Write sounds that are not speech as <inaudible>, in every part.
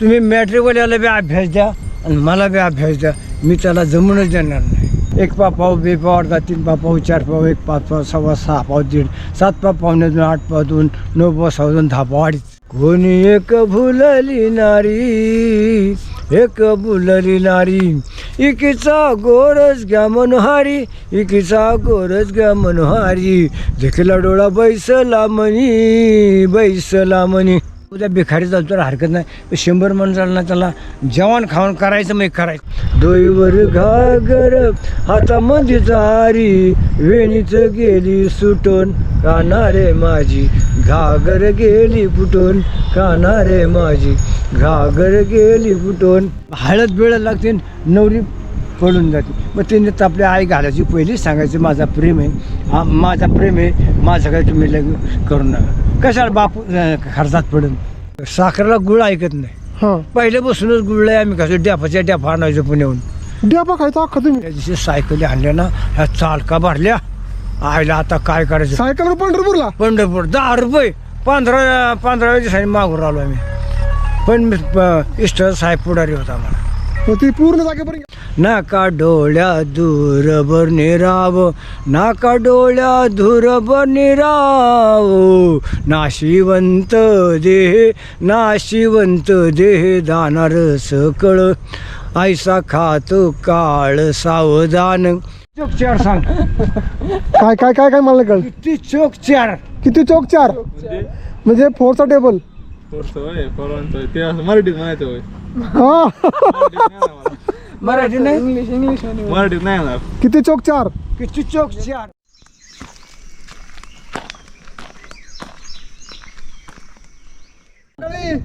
तुम्ही मॅट्रिकवाल्याला बी अभ्यास द्या आणि मला बी अभ्यास द्या. मी त्याला जमूनच देणार नाही. एक पा पाव बे पाव अर्धा तीन पा पाव चार पाव एक पाच पाव सव्वा सहा पाव दीड सात पा पावणे दोन आठ पाव दोन नऊ पाव सहा दोन दहा पाव अडीच. कोणी एक भुलली नारी एक भुलली नारी. इकीचा गोरज घ्या मनोहारी इकीचा गोरज घ्या मनोहारी. देखला डोळा बैसला म्हणी बैसला म्हणी उद्या भिकारी चालतो तर हरकत नाही. शंभर माणसाला त्याला जेवण खावण करायचं मग करायचं. दोईवर घागर हातामध्ये जारी वेणीच गेली सुटून कानारे माझी. घागर गेली फुटून कानारे माझी. घागर गेली फुटून. हळद बिळद लागते नवरी पडून जाते. मग तिने तर आपल्या आई घालायची पहिलीच सांगायचं माझा प्रेम आहे. हा माझा प्रेम आहे. माझं काय तुम्ही लग्न करू नका. कशाला बापू खर्चात पडून? साखरेला गुळ ऐकत नाही. हा. पहिल्यापासूनच गुळ आहे आम्ही कसं डॅपाच्या डॅपा आणायचो पुण्याहून. डॅपा खायचा अख्खा तुम्ही? त्या दिवशी सायकली आणल्या ना ह्या चालका भरल्या. आईला आता काय करायचं? सायकल पंढरपूरला? पंढरपूर. दहा रुपये. पंधरा पंधरा दिवसांनी मागून राहिलो आम्ही. पण इष्ट साहेब पुढारी होता आम्हाला. ती पूर्ण जागेपर्यंत नाका डोळ्या दूर बर्निराव नाका डोळ्या धूर बर्निराव नाशिवंत देह नाशिवंत देह दानार सकळ. ऐसा खातो काळ सावधान. चोक चार सांग. काय काय काय काय मला कळ किती चोक चार? किती चौक चार? म्हणजे फोरचा टेबल. फोरचं होय फोरांचं ते असं मराठीत म्हणायचं होय. <laughs> मराठी नाही? इंग्लिश इंग्लिश मराठीत नाही येणार किती चौक चार? किती चोक चार?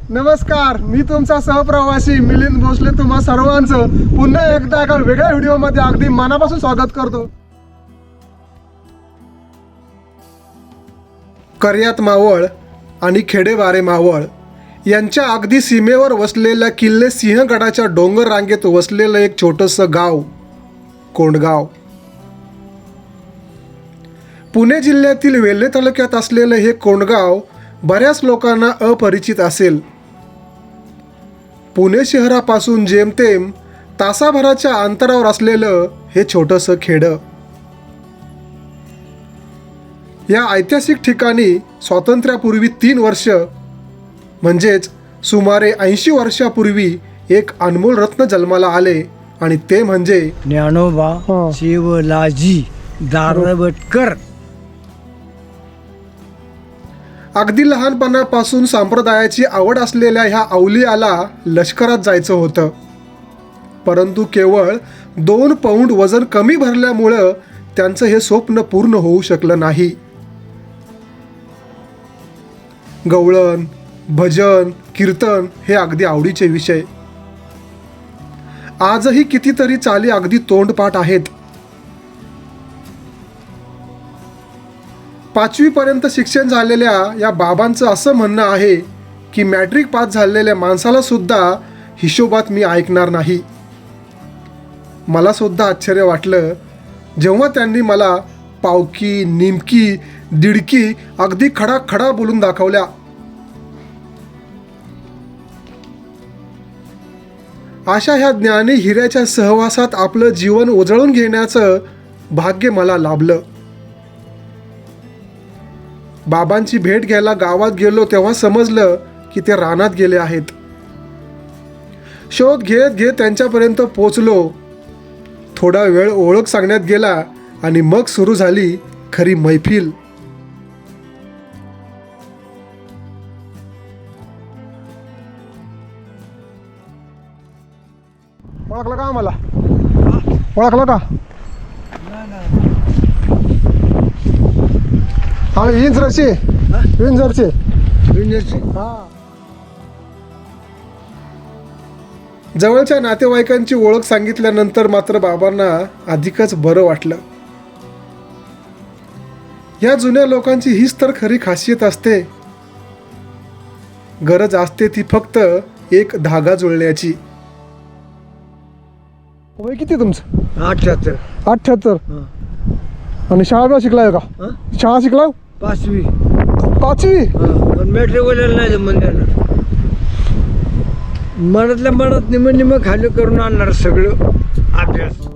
नमस्कार. मी तुमचा सहप्रवासी मिलिंद भोसले. तुम्हा सर्वांचं पुन्हा एकदा एका वेगळ्या व्हिडिओमध्ये अगदी मनापासून स्वागत करतो. कर्यात मावळ आणि खेडेवारे मावळ यांच्या अगदी सीमेवर वसलेल्या किल्ले सिंहगडाच्या डोंगर रांगेत वसलेलं एक छोटंसं गाव कोंडगाव. पुणे जिल्ह्यातील वेल्हे तालुक्यात असलेलं हे कोंडगाव बऱ्याच लोकांना अपरिचित असेल. पुणे शहरापासून जेमतेम तासाभराच्या अंतरावर असलेलं हे छोटंसं खेडं. या ऐतिहासिक ठिकाणी स्वातंत्र्यापूर्वी तीन वर्ष म्हणजेच सुमारे ऐंशी वर्षापूर्वी एक अनमोल रत्न जन्माला आले आणि ते म्हणजे ज्ञानोबा. शिवलाजी दारवटकर अगदी लहानपणापासून संप्रदायाची आवड असलेल्या ह्या अवलियाला लष्करात जायचं होतं. परंतु केवळ दोन पौंड वजन कमी भरल्यामुळं त्यांचं हे स्वप्न पूर्ण होऊ शकलं नाही. गवळण भजन कीर्तन हे अगदी आवडीचे विषय. आजही कितीतरी चाली अगदी तोंडपाठ आहेत. पाचवीपर्यंत शिक्षण झालेल्या या बाबांचं असं म्हणणं आहे की मॅट्रिक पास झालेल्या माणसाला सुद्धा हिशोबात मी ऐकणार नाही. मला सुद्धा आश्चर्य वाटलं जेव्हा त्यांनी मला पावकी निमकी दिडकी अगदी खडा खडा बोलून दाखवल्या. अशा ह्या ज्ञानी हिऱ्याच्या सहवासात आपलं जीवन उजळून घेण्याचं भाग्य मला लाभलं. बाबांची भेट घ्यायला गावात गेलो तेव्हा समजलं की ते रानात गेले आहेत. शोध घेत घेत त्यांच्यापर्यंत पोचलो. थोडा वेळ ओळख सांगण्यात गेला आणि मग सुरू झाली खरी मैफिल. ओळखलं का? आम्ही इंजरचे. इंजरचे. जवळच्या नातेवाईकांची ओळख सांगितल्यानंतर मात्र बाबांना अधिकच बरं वाटलं. या जुन्या लोकांची हीच तर खरी खासियत असते. गरज असते ती फक्त एक धागा जुळण्याची. वय किती तुमचं? अठ्याहत्तर. अठ्ठ्याहत्तर हं. आणि शाळा बिळा शिकलाय का? हं? शाळा शिकलाय? पाचवी. पाचवी? हं. पण मॅट्रिकवाल्याला नाही जमून देणार मनातल्या मनात निम निम खाली करून आणणार सगळं अभ्यास.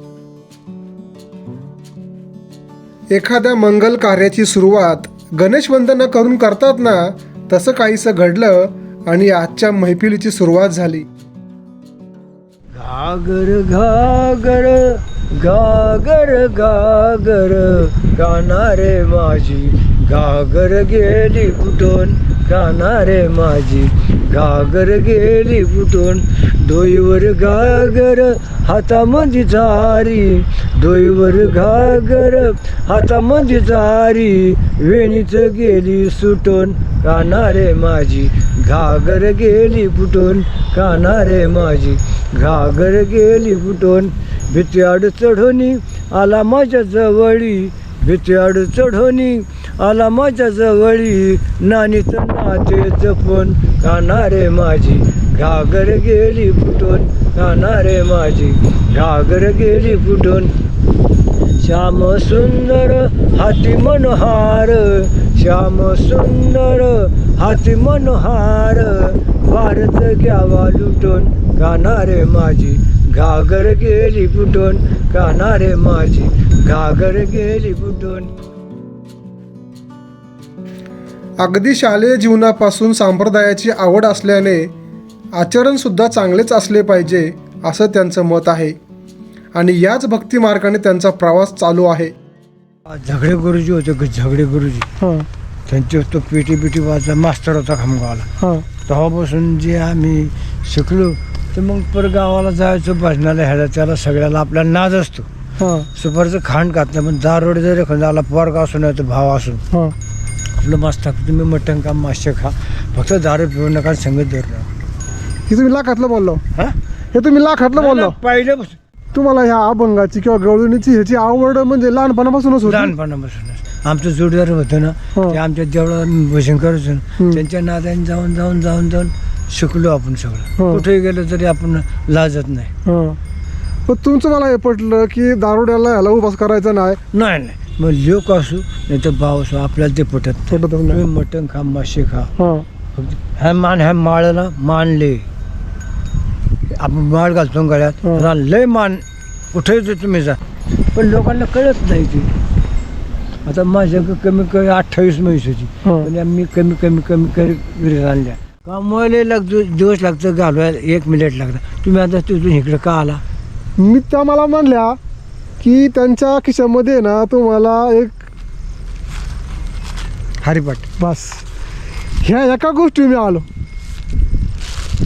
एखाद्या मंगल कार्याची सुरुवात गणेश वंदना करून करतात ना तसं काहीसं घडलं आणि आजच्या मैफिलीची सुरुवात झाली. घागर घागर घागर घागर. रे माझी घागर गेली फुटून. रे माझी घागर गेली फुटून. दोईवर घागर हातामध्ये झारी. दोईवर घागर हातामध्ये झारी. वेणीच गेली सुटून. कानारे माझी घागर गेली फुटून. कानारे माझी घागर गेली फुटून भीत्याड चढोनी आला माझ्या जवळी भीत्याड चढोनी आला माझ्या जवळी. नानीत नाते जपून कानारे माझी घागर गेली फुटून कानारे माझी घागर गेली फुटून. श्याम सुंदर हाती मनोहार श्याम सुंदर हाती मनोहार भारत घ्यावा लुटून. कानारे माझी घागर गेली फुटून. कानारे माझी घागर गेली फुटून. अगदी शालेय जीवनापासून संप्रदायाची आवड असल्याने आचरणसुद्धा चांगलेच असले पाहिजे असं त्यांचं मत आहे. आणि याच भक्ती मार्गाने त्यांचा प्रवास चालू आहे. झगडे गुरुजी होते झगडे गुरुजी. त्यांचे तो पेटी पेटी वाजला मास्तर होता खामगावला. तेव्हापासून जे आम्ही शिकलो तर मग पर गावाला जायचो भजनाला ह्याला त्याला सगळ्याला आपला नाद असतो. सुपारचं खांड घातलं पण दारोडे जरी एखादा आला पोरगा असून नाही तर भाव असून. आपलं मस्त तुम्ही मटण का मासे खा फक्त दारू पिऊ नका आणि संगत धरू नका. हे तुम्ही लाखातलं बोललो. हा? हे तुम्ही लाखातलं बोललो. पहिल्यापासून तुम्हाला ह्या अभंगाची किंवा गवळणीची ह्याची आवड म्हणजे लहानपणापासूनच होती? लहानपणापासूनच. आमचं जोडीदार होतं ना हो. ते आमच्या करायचो ना. हम्म. त्यांच्या नादाने जाऊन जाऊन जाऊन जाऊन शिकलो आपण सगळं हो. कुठेही गेलो तरी आपण लाजत नाही हं. पण तुमचं मला हे पटलं की दारुड्याला ह्याला उपास करायचा नाही नाही नाही मग लोक असू नाही तर भाव असू आपल्याला ते पटत नाही. पटतच तुम्ही मटण खा मासे खा हं. ह्या मान ह्या माळाला मानले आपण माळ घालतो गळ्यात हो. रान लय मान कुठेही ते तुम्ही जा पण लोकांना कळत नाही ते आता माझ्या कमी कमी अठ्ठावीस म्हैस होती. हं. पण या मी कमी कमी कमी कमी विहिरीत आणल्या. कामाला लागतो दिवस लागतं घालवायला एक मिनिट लागतं. तुम्ही आता तिथून इकडं का आला? मी त्या मला म्हणल्या की त्यांच्या खिशामध्ये ना तुम्हाला एक हरिपाठ. बस. ह्या एका गोष्टी मी आलो.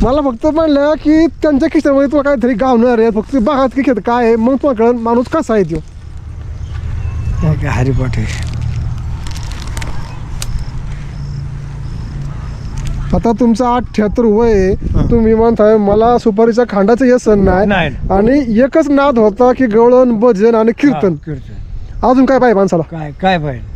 मला फक्त म्हणलं की त्यांच्या खिशामध्ये तुला काहीतरी गावणार आहे. फक्त बघा की काय आहे. मग तुला कळण माणूस कसा आहे तो. हे काय हरिपाठ आता तुमचं अठ्ठ्याहत्तर वय आहे. हं. तुम्ही म्हणताय मला सुपारीच्या खांडाचं व्यसन नाही. नाही. आणि एकच नाद होता की गवळण भजन आणि कीर्तन. हा, कीर्तन. अजून काय पाहिजे माणसाला? काय काय पाहिजे?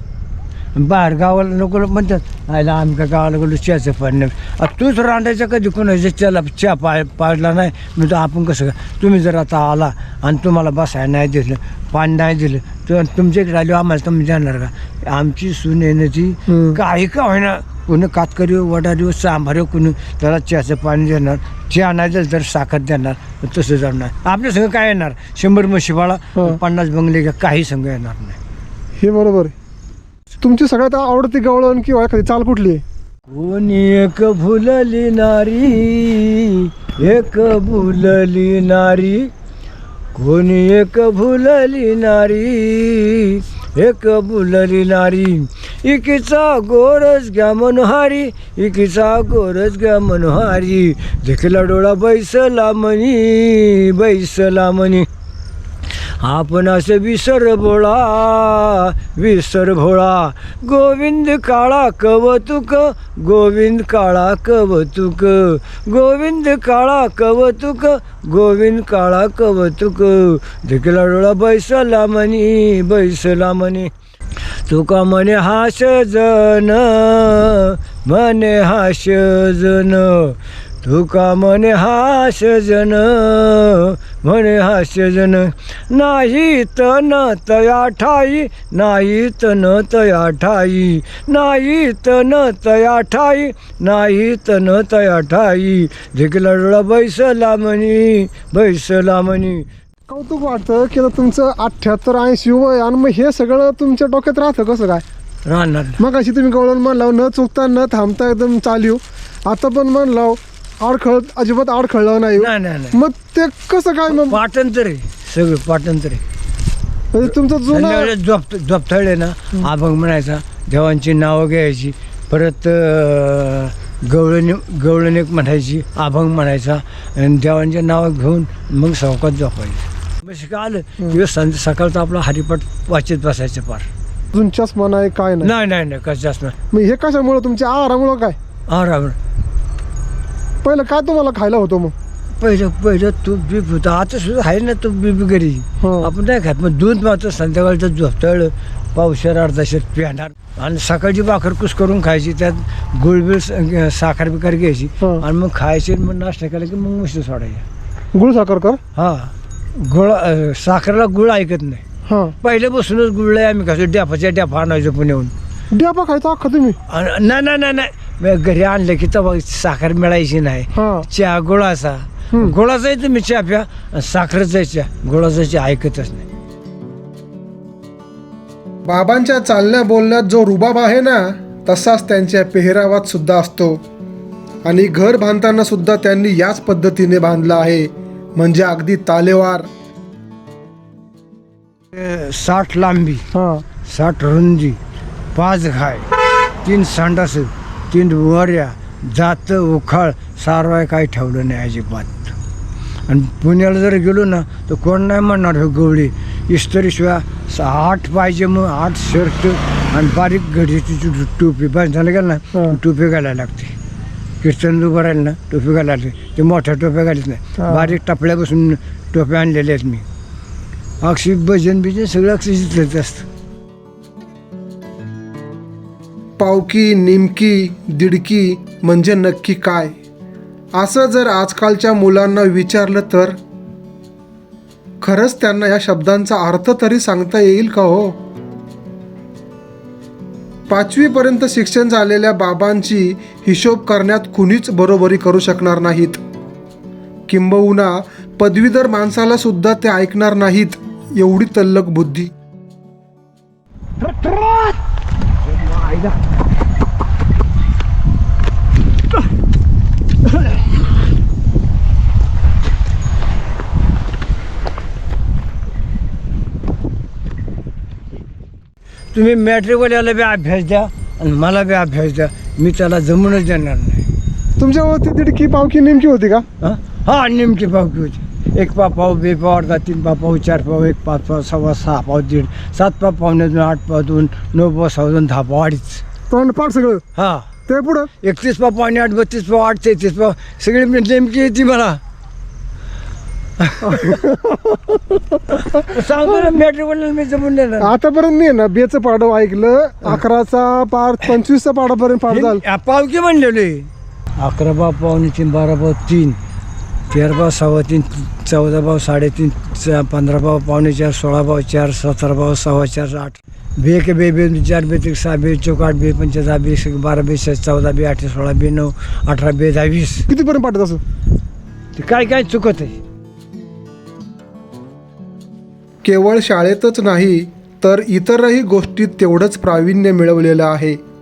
बाहेर गावाला लोक म्हणतात. आयला आमच्या गावाला गेलो चहाचं पाणी नाही. आता तूच रांडायचा कधी कोणाच्या चहाला चहा पा पाजला नाही. मी तर आपण कसं? तुम्ही जर आता आला आणि तुम्हाला बसायला नाही दिलं पाणी नाही दिलं तर तुमच्या इकडे आलो आम्हाला तुम्ही जाणार का? आमची सून येण्याची. काही का होईना. कोणी कातकरी वडारी सांभार कोणी त्याला चहाचं पाणी देणार. चहा नाही दिलं तर साखर देणार. तसं जाणार आपल्या संग काय येणार? शंभर म्हशी बाळा हं. पन्नास बंगले का काही संघ येणार नाही. हे बरोबर आहे. तुमची सगळ्यात आवडती गवळण किंवा एखादी चाल कुठली? आहे कोणी एक भुलली नारी एक भुलली नारी. कोणी एक भुलली नारी एक भुलली नारी. इकीचा गोरज घ्या मनोहारी इकीचा गोरज घ्या मनोहारी. देखला डोळा बैसला मनी बैसला मनी आपणास विसर भोळा विसर भोळा. गोविंद काळा कवतुक गोविंद काळा कवतुक. गोविंद काळा कवतुक गोविंद काळा कवतुक. देखला डोळा बैसला म्हणी बैसला म्हणी. तुका म्हणे हास जन म्हणे हास जन. तुका म्हणे हास जन म्हणे हास्यजन नाही तन तया ठाई नाही तन तया ठाई नाही तन तया ठाई नाही तन तया ठाई. झिकला डोळा बैसला म्हणी बैसला म्हणी कौतुक वाटतं की तुमचं अठ्ठ्याहत्तर ऐंशी वय आणि मग हे सगळं तुमच्या डोक्यात राहतं कसं काय? राहणार. मग अशी तुम्ही गवळण म्हणलाव न चुकता न थांबता एकदम चालू. आता पण म्हणलाव आडखळ अजिबात आडखळलं नाही. नाही नाही नाही. मग ते कसं काय मग? पाठांतर आहे सगळं पाठांतर आहे. म्हणजे तुमचं जुनं संध्याकाळी झोप ना अभंग म्हणायचा देवांची नावं घ्यायची परत अं, गवळणी गवळणीक म्हणायची अभंग म्हणायचा आणि देवांचे नावं घेऊन मग चौकात झोपायचं बस का आलं किंवा संध्या सकाळचं आपला हरिपाठ वाचत बसायचं पार. अजून चष्मा नाही काय नाही. नाही नाही नाही कशाच नाही मग हे कशामुळे तुमच्या आहारामुळं काय? आराम पहिलं काय तुम्हाला खायला होतं मग? पहिलं पहिलं तूप बीप होतं. आता सुद्धा आहे ना तूप बीप घरी. हो. आपण नाही खात. मग दूध मात्र संध्याकाळचं झोपतळ पावशेर अर्धाशेर पिणार. आणि सकाळची भाकर कुस करून खायची त्यात गुळबिळ स- साखर बिकर घ्यायची. हो. आणि मग खायची आणि मग नाश्ता केला की मग मस्त सोडायची. गुळ साखर कर. हा. गुळ अं, साखरेला गुळ ऐकत नाही. हां. पहिल्यापासूनच गुळ आहे आम्ही कसं डॅपाच्या डॅपा आणायचो पुण्याहून. डॅपा खायचा अख्खा तुम्ही. नाही नाही नाही नाही घरी आणलं की तेव्हा साखर मिळायची नाही. हां. चहा गुळाचा हम्म. गुळाचाही तुम्ही चहा प्या आणि साखरेचा चहा. गुळाचा चहा ऐकतच नाही. बाबांच्या चालण्या बोलण्यात जो रुबाब आहे ना तसाच त्यांच्या पेहरावात सुद्धा असतो. आणि घर बांधताना सुद्धा त्यांनी याच पद्धतीने बांधलं आहे. म्हणजे अगदी तालेवार. साठ लांबी हां. साठ रुंदी. पाच घाय तीन संडास तीन वऱ्या जात उखाळ सारवाय काही ठेवलं नाही अजिबात. आणि पुण्याला जर गेलो ना तर कोण नाही म्हणणार हो गवळी इस्त्रीशिवाय स- आठ पाहिजे मग आठ शर्ट आणि बारीक घडीची टोपी बस झालं गेलं ना. टोपी घालायला लागते. कीर्तन उभं राहिलं ना टोपी घालायला लागते. ते मोठ्या टोप्या घालीत नाही. बारीक टपल्यापासून टोप्या आणलेल्या आहेत मी. अक्षी भजन बिजन सगळं अक्षी जिथलंच असतं. पावकी निमकी दिडकी म्हणजे नक्की काय? असं जर आजकालच्या मुलांना विचारलं तर? खरंच त्यांना या शब्दांचा अर्थ तरी सांगता येईल का हो? पाचवीपर्यंत शिक्षण झालेल्या बाबांची हिशोब करण्यात कुणीच बरोबरी करू शकणार नाहीत. किंबहुना पदवीधर माणसाला सुद्धा ते ऐकणार नाहीत एवढी तल्लक बुद्धी. तुम्ही मॅट्रिकवाल्याला बी अभ्यास द्या आणि मला बी अभ्यास द्या. मी त्याला जमूनच देणार नाही. तुमच्यावरती दिडकी पावकी नेमकी होती का? हं? हा नेमकी पावकी होती. एक पाव पाव बे पाव अर्धा तीन पाव पाव चार पाव एक पाच पाव सव्वा सहा पाव दीड सात पाव पावणे दोन आठ पाव दोन नऊ पाव सहा दोन दहा पाव अडीच. तोंड पाठ सगळं? हा. ते पुढं? एकतीस पाव पावणे आठ बत्तीस पाव आठ तेहतीस पाव सगळी नेमकी येते मला. <laughs> सांगतो ना मॅट्रिकवाल्याला मी जमून देणार. आतापर्यंत मी ना बेचं पाडव ऐकलं अकराचा पार पंचवीसचा पाडापर्यंत पाड झालं. हे पावकी म्हणलेले अकरा बाव पावणे तीन बारा बाव तीन तेरा बाव सव्वा तीन चौदा बाव साडेतीन च- पंधरा बाव पावणे चार सोळा बाव चार सतरा बाव सव्वा चार आठ. बे के बे बे चार बे त्रिक सहा बे चौक आठ बे पंच दहा बे बारा बे चौदा बे अठरा सोळा बे नऊ अठरा बे दहा वीस. कितीपर्यंत पाठत असं? ते काय काय चुकत आहे? केवळ शाळेतच नाही तर इतरही गोष्टीत तेवढंच प्रावीण्य मिळवलेलं आहे.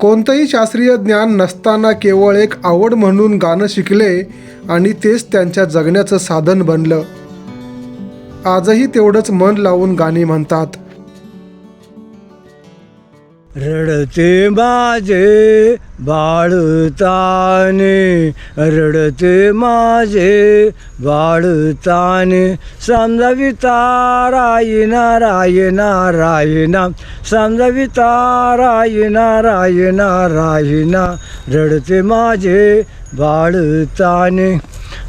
कोणतंही शास्त्रीय ज्ञान नसताना केवळ एक आवड म्हणून गाणं शिकले आणि तेच त्यांच्या जगण्याचं साधन बनलं. आजही तेवढंच मन लावून गाणी म्हणतात. रडते माझे बाळताने रडते माझे बाळताने. समजाविता रायना रायना. रायना समजाविता रायना रायना रायना. रडते माझे बाळताने.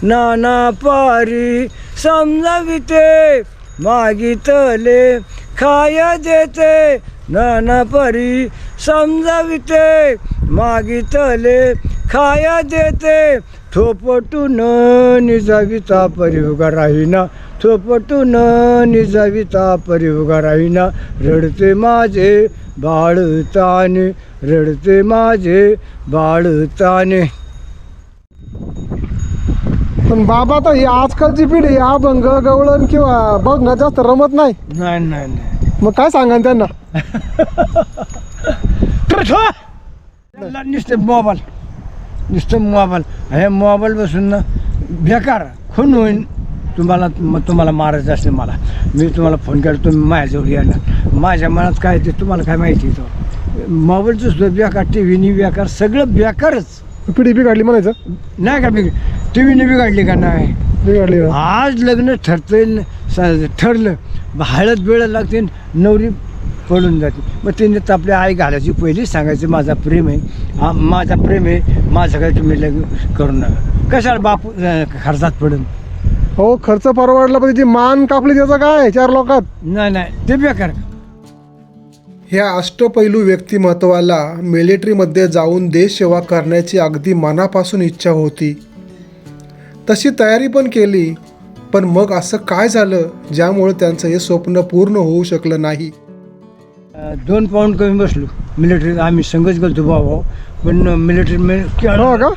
नाना पारी समजाविते मागितले खाय देते. नाना परी समजाविते मागितले खाय देते. थोपटून निजाविता परी उगा राहीना थोपटून निजाविता परी उगा राहीना. रडते माझे बाळताने रडते माझे बाळताने. पण बाबा तर ही आजकालची पिढी अभंग गवळण किंवा बघणं जास्त रमत नाही. नाही नाही नाही. मग काय सांगा त्यांना? <laughs> नुसतं मोबाईल नुसतं मोबाईल. हे मोबाईल बसून ना बेकार खून होईन. तुम्हाला तुम्हाला मारायचं असेल मला. मी तुम्हाला फोन केला तुम्ही माझ्याजवळ यायला माझ्या मनात काय ते तुम्हाला काय माहिती तो? मोबाईलचं सुद्धा बेकार. टी व्हीनी बेकार सगळं बेकारच. पिढी बिघडली म्हणायचं? नाही का बिघ टी व्हीने बिघडली का नाही? बिघडली. आज लग्न ठरतंय ठरलं. हळद बिळद लागते न नवरी पडून जाते. मग तिने तर आपल्या आई घालायची पहिलीच सांगायचं माझा प्रेम आहे. हा माझा प्रेम आहे. माझं काय तुम्ही लग्न करू नका. कशाला बापू खर्चात पडून? हो खर्च परवडला पण त्याची मान कापली त्याचं काय चार लोकात? नाही नाही. ते बेकार. ह्या अष्टपैलू व्यक्तिमत्वाला मिलिटरीमध्ये जाऊन देशसेवा करण्याची अगदी मनापासून इच्छा होती. तशी तयारी पण केली पण मग असं काय झालं ज्यामुळे त्यांचं हे स्वप्न पूर्ण होऊ शकलं नाही? दोन पाऊंड कमी बसलो. मिलिटरीत आम्ही संघच गेलतो भाऊ. पण मिलिटरी हो का?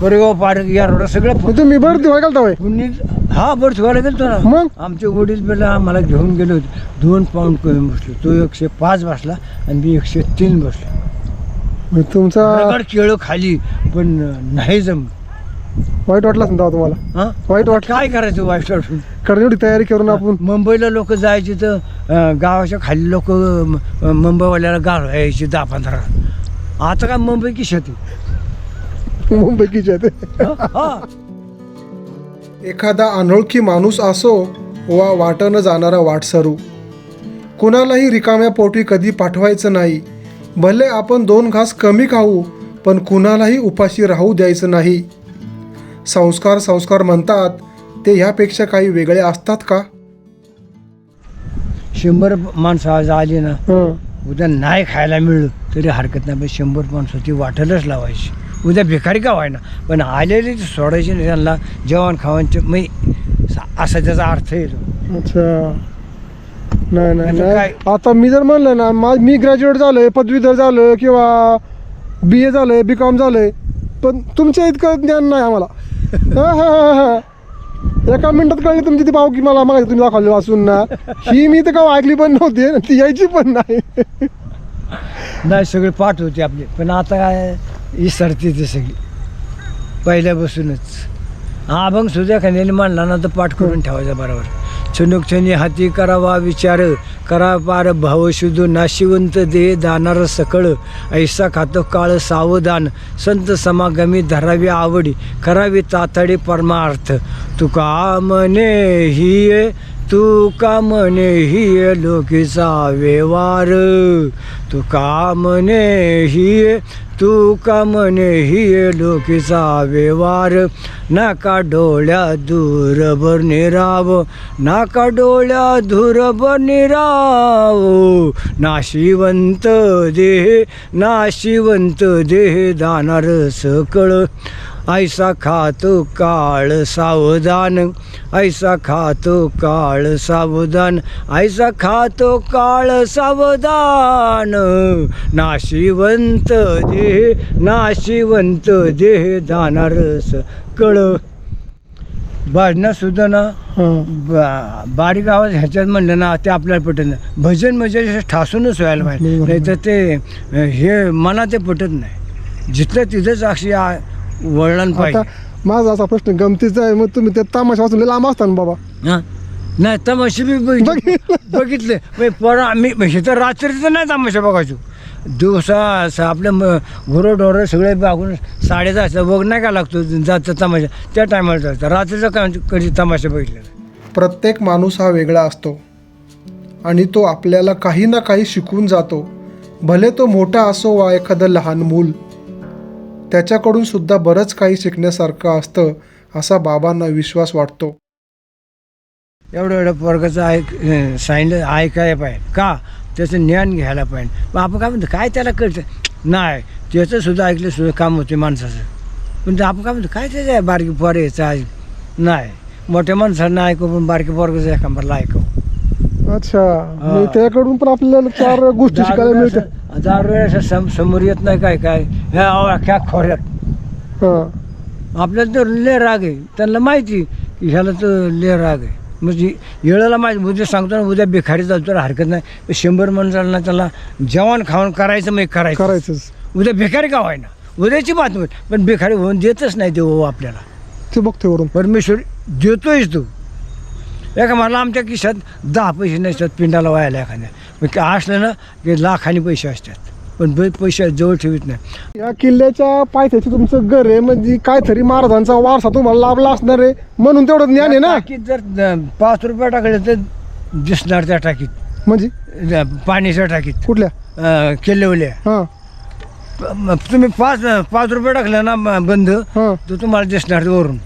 कोरेगाव पार्क या रोड सगळं तुम्ही भरती व्हाय घालता होय? कुणी हा बरं व्हायला गेलतो ना. मग? आमचे वडील पहिला आम्हाला घेऊन गेले होते. दोन पाऊंड कमी बसलो. तो एकशे पाच बसला आणि मी एकशे तीन बसलो. तुमचा रगड केळं खाली पण नाही जम वाईट वाटलं तेव्हा तुम्हाला? हा? वाईट वाटलं? काय करायचं वाईट वाटून? कारण एवढी तयारी करून आपण मुंबईला लोक जायचे तर अं, गावाच्या खाली लोक मुंबईवाल्याला गाळ यायचे दहा पंधरा. आता काय मुंबई की शेती? मुंबई किच्या ते हा. एखादा अनोळखी माणूस असो वा वाटणं जाणारा वाटसरू. कुणालाही रिकाम्या पोटी कधी पाठवायचं नाही. भले आपण दोन घास कमी खाऊ पण कुणालाही उपाशी राहू द्यायचं नाही. संस्कार संस्कार म्हणतात ते ह्यापेक्षा काही वेगळे असतात का? शंभर माणसं आज आली ना उद्या नाही खायला मिळलं तरी हरकत नाही. पण शंभर माणसाची वाटेलच लावायची. उद्या भिकारी का व्हायना? पण आलेली सोडायची नाही त्यांना. जेवण खावायचे मी असा त्याचा अर्थ येतो अच्छा. नाही नाही आता नाही. काय? आता मी जर म्हणलं ना मा मी ग्रॅज्युएट झालोय पदवीधर झालोय किंवा बी ए झालंय बी कॉम झालंय पण तुमच्या इतकं ज्ञान नाही आम्हाला. <laughs> एका मिनिटात कळली तुमची ती भाऊ की मला मग तुम्ही दाखवली वाचून ना. ही मी तर का ऐकली पण नव्हती आणि ती यायची पण नाही. नाही सगळी पाठ होती आपली. पण आता काय विसरते ते सगळी. पहिल्यापासूनच. हा अभंग सुद्धा खाण्याने मांडला ना तर पाठ करून ठेवायचा बरोबर. क्षणोक्षणी हाती करावा विचार करा पार भाव शुद्ध नाशिवंत दे दानार सकळ. ऐसा खातो काळ सावधान संत समागमी धरावी आवडी करावी तातडी परमार्थ. तुका मने ही तू का म्हणे ही लोकीचा व्यवहार तू का म्हणे ही तू का म्हणे ही लोकीचा व्यवहार नाका डोळ्या दूर निराव नाका डोळ्या दूर निराव. नाशिवंत देह नाशिवंत देह दानार सकळ. ऐसा खातो काळ सावधान ऐसा खातो काळ सावधान ऐसा खातो काळ सावधान। नाशिवंत देह नाशिवंत देह दानारस कळ। सुद्धा ना बा- बारीक आवाज ह्याच्यात म्हणलं ना ते आपल्याला पटत नाही. भजन म्हणजे ठासूनच व्हायला पाहिजे. नाही तर ते हे मला ते पटत नाही. जिथलं तिथंच अशी वळण आता पाहिजे माझा असा प्रश्न गमतीचा आहे मग तुम्ही त्या तामाशा वाचून लय लांब असता ना बाबा. हा? नाही तमाशे बी बघितले. बघितले. म्हणजे पोरं आम्ही तर रात्रीचं नाही तमाशा बघायचो. दिवसा असं आपलं गुरंढोरं सगळे बागून साडेदहा वाजता बघ नाही का लागतो जायचं तमाशा? त्या टायमाला जायचं रात्रीचं का कधी तमाशा बघितलेला प्रत्येक माणूस हा वेगळा असतो. आणि तो आपल्याला काही ना काही शिकून जातो. भले तो मोठा असो वा एखादं लहान मूल. त्याच्याकडून सुद्धा बरंच काही शिकण्यासारखं असतं असा बाबांना विश्वास वाटतो. एवढं एवढं पोरगाचं ऐक सांगितलं ऐकायला पाहिजे. का? त्याचं ज्ञान घ्यायला पाहिजे. मग आपण काय म्हणतो काय त्याला कळतं? नाही त्याचं सुद्धा ऐकलं सुद्धा काम होते माणसाचं. पण ते आपण काय म्हणतो काय त्याच्या बारकी पोर यायचं आज नाही. मोठ्या माणसांना ऐकू पण बारकी पोरगच एखाद्याला ऐकू. अच्छा. त्याकडून पण आपल्याला चार गोष्टी शिकायला मिळतात. दारू असं सम समोर येत नाही काय काय. ह्या अख्ख्या खोऱ्यात. आपल्याला तर लय राग आहे. त्यांना माहिती की ह्याला तर लय राग आहे. म्हणजे येळाला माहिती उद्या सांगतो ना उद्या बेखारी जातो तर हरकत नाही. शंभर माणसाला त्याला जेवण खावण करायचं मग करायचं. करायचंच. उद्या बेकारी का व्हायना उद्याची बात होईल. पण बेकारी होऊन देतच नाही हो आपल्याला. ते बघते वरून. परमेश्वर देतोयच तू. एका मला आमच्या खिशात दहा पैसे नसतात पिंडाला व्हायला एखाद्या. असलं ना की लाखानी पैसे असतात. पण पैसे जवळ ठेवीत नाही. या किल्ल्याच्या पायथ्याचे तुमचं घर आहे म्हणजे काहीतरी महाराजांचा वारसा तुम्हाला लाभला असणार आहे म्हणून तेवढं ज्ञान आहे ना? टाकीत जर पाच रुपये टाकले तर दिसणार त्या टाकीत. म्हणजे? पाण्याच्या टाकीत. कुठल्या? हा. म- तुम्ही पाच पाच रुपये टाकले ना बंद तर तुम्हाला दिसणार वरून.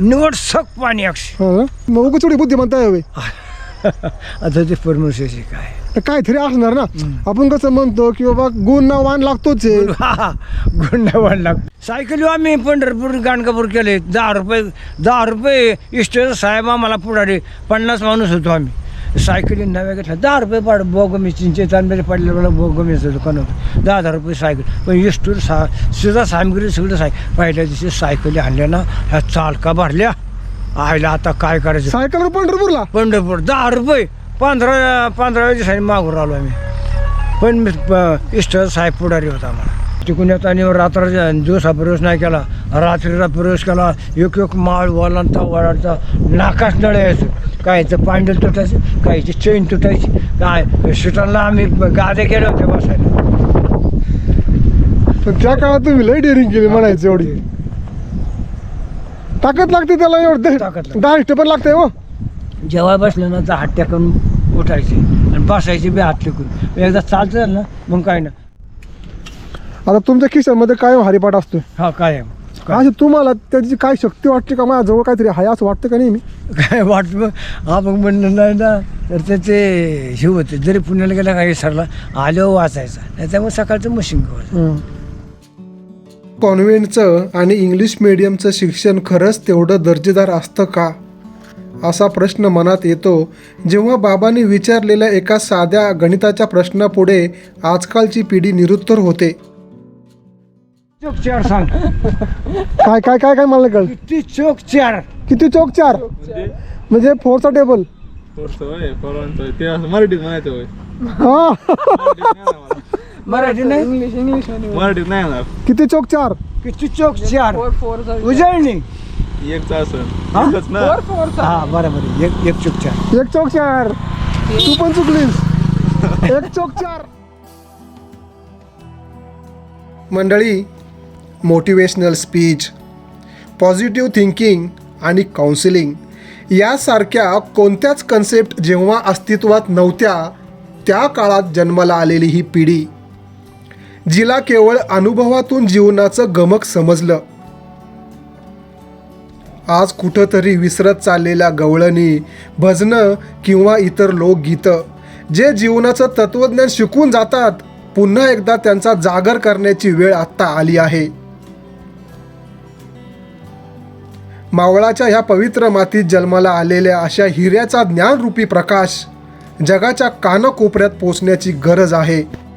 निवड सक पाणी अक्षी? मग उगाच बुद्धिमत्ता होय. <laughs> <laughs> आता ते परमेश्वरची काय? तर काहीतरी असणार ना? आपण कसं म्हणतो की बाबा गुण ना वाण लागतोच आहे. गुंडा वाढला सायकली आम्ही पंढरपूर गाणगापूर केले. दहा रुपये दहा रुपये इस्टेट साहेब आम्हाला पुढारी पन्नास माणूस होतो आम्ही. सायकली नव्या घेतल्या. दहा रुपये पाड बोगमी चिंचे तांबे पडले मला बोगमीचं दुकान होतं. दहा हजार रुपये सायकल. पण इस्टूर सा सुद्धा सामग्री सगळं साय पहिल्या दिवशी सायकली आणल्या ना ह्या चालका भरल्या. आयला आता काय करायचं? सायकलवर पंढरपूरला? पंढरपूर दहा रुपये. पंधरा पंधरा दिवसांनी मागून राहिलो आम्ही. पण इष्ट साहेब पुढारी होता आम्हाला. तिकून येताना रात्र दिवसा प्रवेश नाही केला. रात्रीला प्रवेश केला. एक एक माळ वलांता वळाचा नाकाच नळ यायचं काहीचं पांडल तुटायचं काहीची चेन तुटायची. काय शिटांना आम्ही गाद्या गेले होते बसायला. त्या काळात तुम्ही लय डेअरिंग केली म्हणायचं एवढी. ताकद लागते त्याला एवढं. ताकद लागते. दहा पण लागते हो. जेव्हा बसलं ना तर हात टेकून उठायचे. आणि बसायचे बी हात टेकून. एकदा चालतं ना मग काय ना. आता तुमच्या खिशामध्ये काय हरिपाठ असतोय. हा कायम. अशी तुम्हाला त्याची काय शक्ती वाटते का? माझ्याजवळ काहीतरी आहे असं वाटतं का नाही मी काय वाटतं? मग आपण म्हणलं नाही ना. तर त्याचे हे होते. जरी पुण्याला गेला काही सरला आल्यावर वाचायचा. नाही त्यामुळे सकाळचं मशीन कवर कॉन्व्हेंटचं आणि इंग्लिश मिडियमचं शिक्षण खरंच तेवढं दर्जेदार असतं का? असा प्रश्न मनात येतो. जेव्हा बाबांनी विचारलेल्या एका साध्या गणिताच्या प्रश्नापुढे आजकालची पिढी निरुत्तर होते. चोक चार सांग. काय काय काय काय मला कळ किती चोक चार? किती चौक चार? म्हणजे फोरचा टेबल फोरचं ते मराठीत म्हणायचं हा. मराठी नाही? इंग्लिश इंग्लिश मराठीत नाही येणार. किती चौक चार? किती चोक चार? फोर फोर उजळणी एकचा असं हा? एकच ना. फोर फोर हा बरोबर एक एक चोक चार. एक चौक चार. तू पण चुकलीस. एक चौक चार. मंडळी मोटिवेशनल स्पीच पॉझिटिव्ह थिंकिंग आणि काउन्सिलिंग यासारख्या कोणत्याच कन्सेप्ट जेव्हा अस्तित्वात नव्हत्या त्या काळात जन्माला आलेली ही पिढी जिला केवळ अनुभवातून जीवनाचं गमक समजलं. आज कुठंतरी विसरत चाललेल्या गवळणी भजनं किंवा इतर लोकगीतं जे जीवनाचं तत्वज्ञान शिकून जातात पुन्हा एकदा त्यांचा जागर करण्याची वेळ आत्ता आली आहे. मावळाच्या ह्या पवित्र मातीत जन्माला आलेल्या अशा हिऱ्याचा ज्ञानरूपी प्रकाश जगाच्या कानाकोपऱ्यात पोचण्याची गरज आहे.